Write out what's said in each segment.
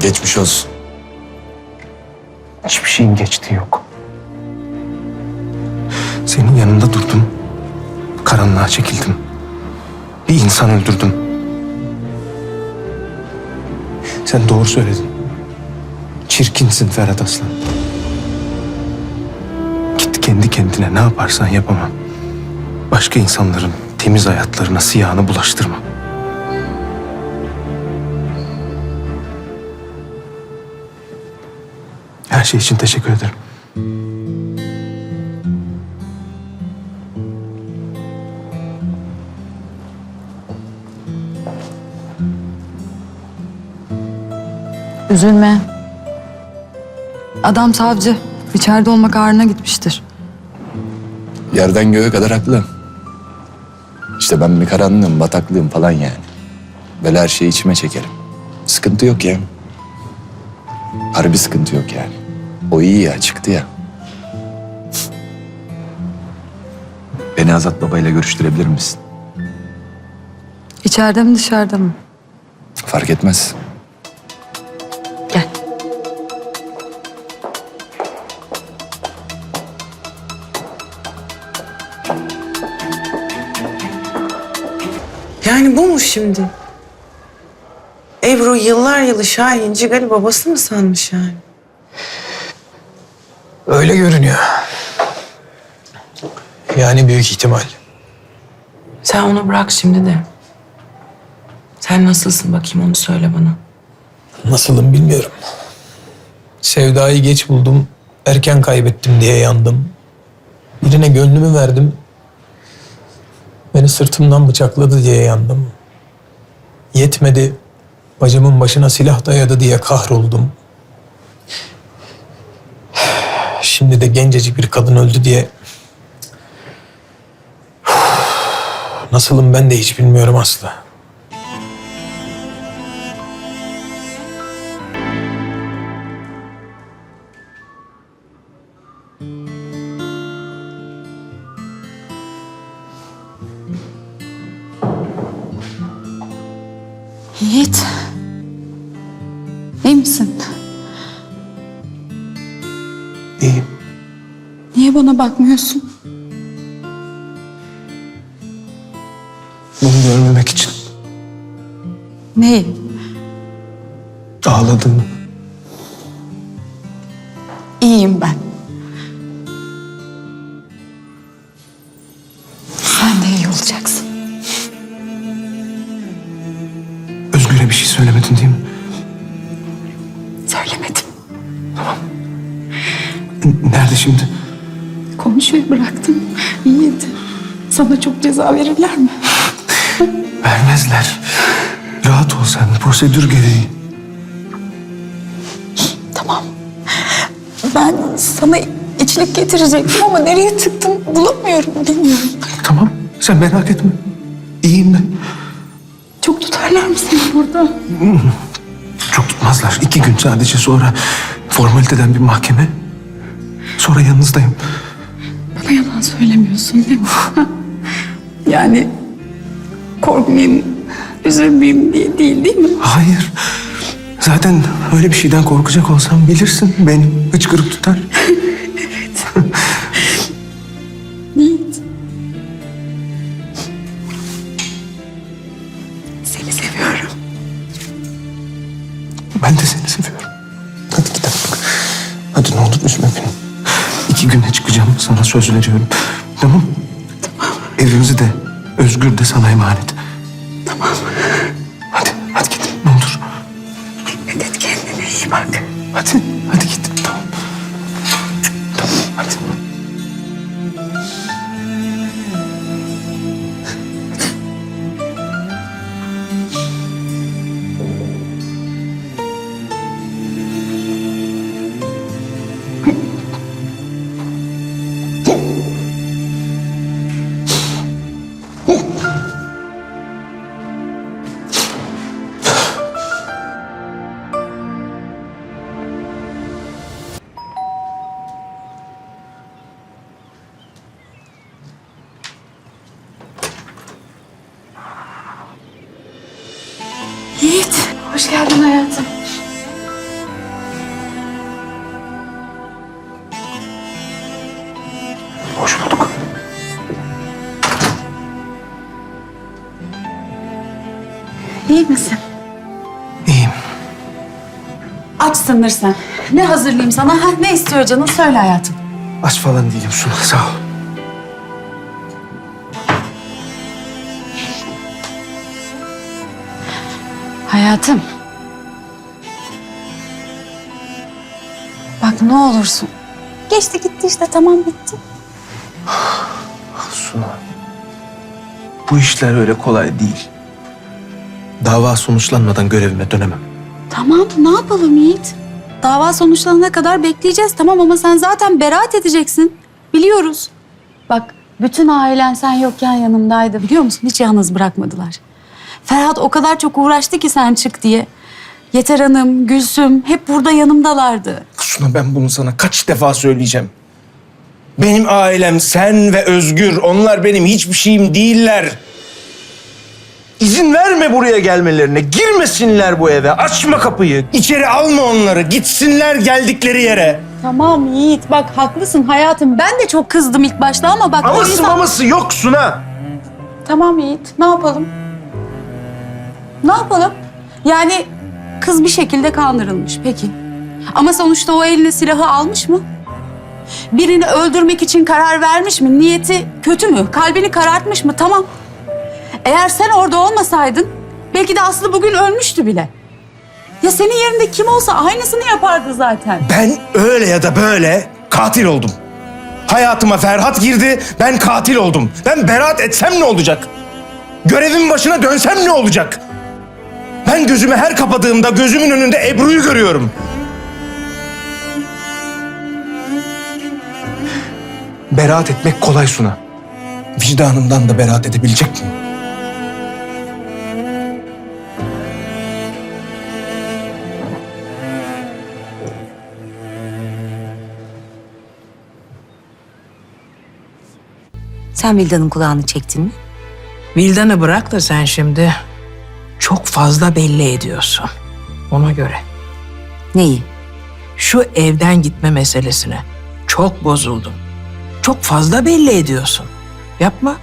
Geçmiş olsun. Hiçbir şeyin geçtiği yok. Senin yanında durdum. Karanlığa çekildim. Bir insan öldürdüm. Sen doğru söyledin. Çirkinsin Ferhat Aslan. Git kendi kendine ne yaparsan yapamam. Başka insanların temiz hayatlarına siyahını bulaştırma. Her şey için teşekkür ederim. Üzülme. Adam savcı. İçeride olmak ağrına gitmiştir. Yerden göğe kadar haklı. İşte ben bir karanlığım, bataklığım falan yani. Böyle her şeyi içime çekerim. Sıkıntı yok ya. Harbi sıkıntı yok yani. O iyi ya, çıktı ya. Beni Azat babayla görüştürebilir misin? İçeride mi dışarıda mı? Fark etmez. Gel. Yani bu mu şimdi? Ebru yıllar yılı Şahin Cigal'i babası mı sanmış yani? Öyle görünüyor. Yani büyük ihtimal. Sen onu bırak şimdi de. Sen nasılsın bakayım onu söyle bana. Nasılım bilmiyorum. Sevdayı geç buldum, erken kaybettim diye yandım. Birine gönlümü verdim. Beni sırtımdan bıçakladı diye yandım. Yetmedi, bacımın başına silah dayadı diye kahroldum. Şimdi de gencecik bir kadın öldü diye... Nasılım ben de hiç bilmiyorum Aslı. Yiğit. İyi misin? Niye bana bakmıyorsun? Bunu görmemek için Neyi? ağladığımı. İyiyim ben. Bıraktım. Yiğit. Sana çok ceza verirler mi? Vermezler. Rahat ol sen. Prosedür gereği. Tamam. Ben sana içlik getirecektim ama nereye tıktım bulamıyorum, bilmiyorum. Tamam. Sen merak etme. İyiyim ben. Çok tutarlar mı seni burada? Çok tutmazlar. İki gün sadece sonra formaliteden bir mahkeme. Sonra yanınızdayım. Yalan söylemiyorsun değil mi? yani korkmayayım, üzülmeyeyim diye değil değil mi? Hayır. Zaten öyle bir şeyden korkacak olsam bilirsin. Benim hıçkırık tutar. Yiğit. Seni seviyorum. Ben de seni seviyorum. Hadi gidelim. Hadi ne olur üzme beni. İki güne çıkacağım. Sana söz veriyorum. Tamam? Tamam. Evimizi de Özgür de sana emanet. Tamam. Hadi, hadi git. Ne olur. Dikkat et kendine iyi bak. Hadi, hadi git. Tamam. Tamam, hadi. っ İyi misin? İyiyim. Açsındır sen. Ne hazırlayayım sana? Ha, ne istiyor canın? Söyle hayatım. Aç falan değilim Suna sağ ol. Hayatım. Bak ne olursun. Geçti gitti işte tamam bitti. Suna. Bu işler öyle kolay değil. Dava sonuçlanmadan görevime dönemem. Tamam ne yapalım Yiğit? Dava sonuçlanana kadar bekleyeceğiz tamam ama sen zaten beraat edeceksin. Biliyoruz. Bak bütün ailen sen yokken yanımdaydı biliyor musun? Hiç yalnız bırakmadılar. Ferhat o kadar çok uğraştı ki sen çık diye. Yeter Hanım, Gülsüm hep burada yanımdalardı. Suna ben bunu sana kaç defa söyleyeceğim. Benim ailem sen ve Özgür. Onlar benim hiçbir şeyim değiller. İzin verme buraya gelmelerine. Girmesinler bu eve. Açma kapıyı. İçeri alma onları. Gitsinler geldikleri yere. Tamam Yiğit bak haklısın hayatım. Ben de çok kızdım ilk başta ama bak o Aması insan... maması yok Suna. Tamam Yiğit ne yapalım? Ne yapalım? Yani kız bir şekilde kandırılmış peki. Ama sonuçta o eline silahı almış mı? Birini öldürmek için karar vermiş mi? Niyeti kötü mü? Kalbini karartmış mı? Tamam. Eğer sen orada olmasaydın belki de Aslı bugün ölmüştü bile. Ya senin yerinde kim olsa aynısını yapardı zaten. Ben öyle ya da böyle katil oldum. Hayatıma Ferhat girdi, ben katil oldum. Ben beraat etsem ne olacak? Görevin başına dönsem ne olacak? Ben gözümü her kapadığımda gözümün önünde Ebru'yu görüyorum. Beraat etmek kolay Suna. Vicdanımdan da beraat edebilecek miyim? Sen Vildan'ın kulağını çektin mi? Vildan'ı bırak da sen şimdi çok fazla belli ediyorsun. Ona göre. Neyi? Şu evden gitme meselesine çok bozuldum. Çok fazla belli ediyorsun. Yapma.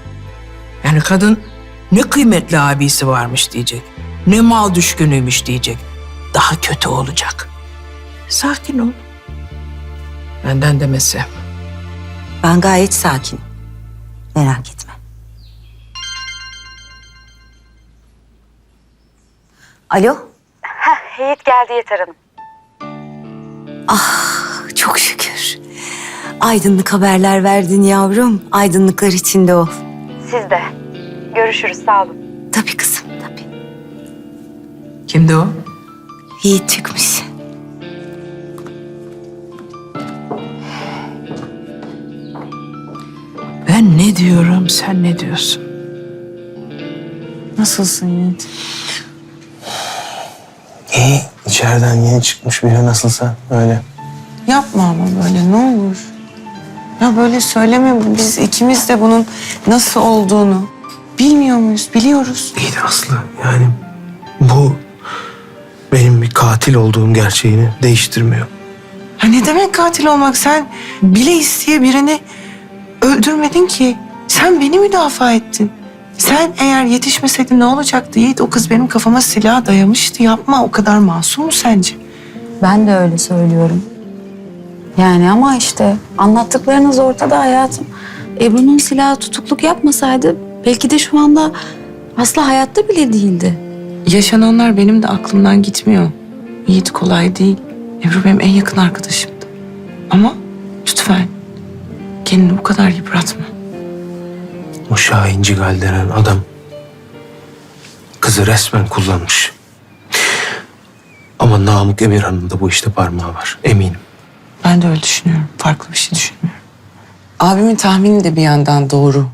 Yani kadın ne kıymetli abisi varmış diyecek. Ne mal düşkünüymüş diyecek. Daha kötü olacak. Sakin ol. Benden demesi. Ben gayet sakin. Merak etme. Alo? Yiğit geldi Yeter Hanım. Çok şükür. Aydınlık haberler verdin yavrum. Aydınlıklar içinde ol. Siz de. Görüşürüz sağ olun. Tabii kızım tabii. Kimdi o? Yiğit çıkmış. Diyorum sen ne diyorsun? Nasılsın Yiğit? İyi, içeriden yeni çıkmış biri nasılsa öyle. Yapma ama böyle ne olur. Ya böyle söyleme biz ikimiz de bunun nasıl olduğunu bilmiyor muyuz? Biliyoruz. İyi de Aslı yani bu benim bir katil olduğum gerçeğini değiştirmiyor. Ha ne demek katil olmak? Sen bile isteye birini öldürmedin ki. Sen beni müdafaa ettin. Sen eğer yetişmeseydin ne olacaktı Yiğit? O kız benim kafama silah dayamıştı. Yapma o kadar masum mu sence? Ben de öyle söylüyorum. Yani ama işte anlattıklarınız ortada hayatım. Ebru'nun silahı tutukluk yapmasaydı belki de şu anda Aslı hayatta bile değildi. Yaşananlar benim de aklımdan gitmiyor. Yiğit kolay değil. Ebru benim en yakın arkadaşımdı. Ama lütfen kendini bu kadar yıpratma. O Şahin Cigal denen adam kızı resmen kullanmış. Ama Namık Emirhan'ın da bu işte parmağı var eminim. Ben de öyle düşünüyorum. Farklı bir şey düşünmüyorum. Abimin tahmini de bir yandan doğru.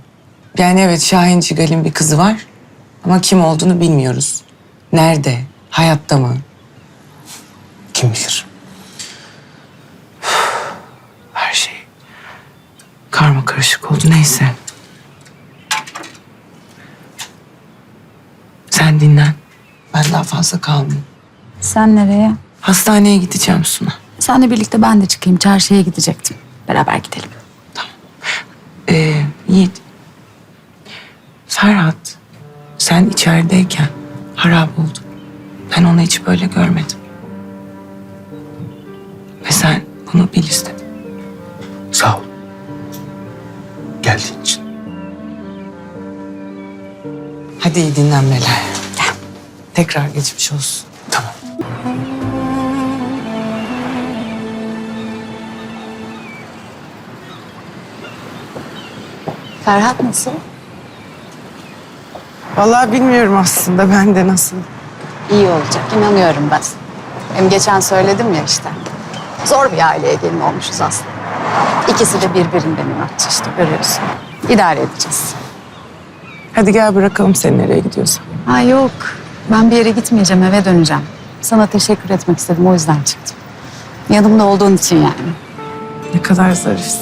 Yani evet Şahin Cigal'in bir kızı var. Ama kim olduğunu bilmiyoruz. Nerede? Hayatta mı? Kim bilir? Her şey karma karışık oldu. Neyse. Sen dinlen. Ben daha fazla kalmayayım. Sen nereye? Hastaneye gideceğim Suna. Senle birlikte ben de çıkayım. Çarşıya gidecektim. Beraber gidelim. Ee, Yiğit. Ferhat, sen içerideyken harap oldu. Ben onu hiç böyle görmedim. Ve sen bunu bil istedim. Sağ ol. Geldiğin için. Hadi iyi dinlenmeler. Tekrar geçmiş olsun. Tamam. Ferhat nasıl? Vallahi bilmiyorum aslında ben de nasıl. İyi olacak, inanıyorum ben. Hem geçen söyledim ya işte. Zor bir aileye gelin olmuşuz aslında. İkisi de birbirinden inatçı işte görüyorsun. İdare edeceğiz. Hadi gel bırakalım seni nereye gidiyorsan. Ha yok, ben bir yere gitmeyeceğim, eve döneceğim. Sana teşekkür etmek istedim, o yüzden çıktım. Yanımda olduğun için yani. Ne kadar zarifsin.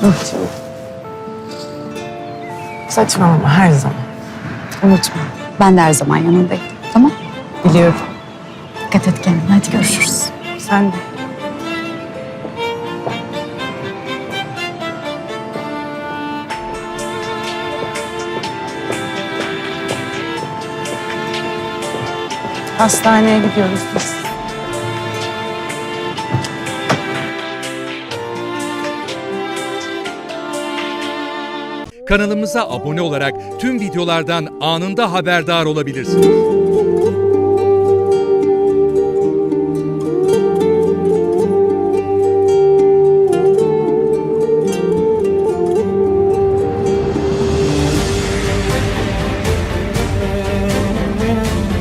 Canım. Saçmalama her zaman. Unutma, ben de her zaman yanındayım. Tamam? Biliyorum. Dikkat et kendine, hadi görüşürüz. Sen de. Hastaneye gidiyoruz biz. Kanalımıza abone olarak tüm videolardan anında haberdar olabilirsiniz.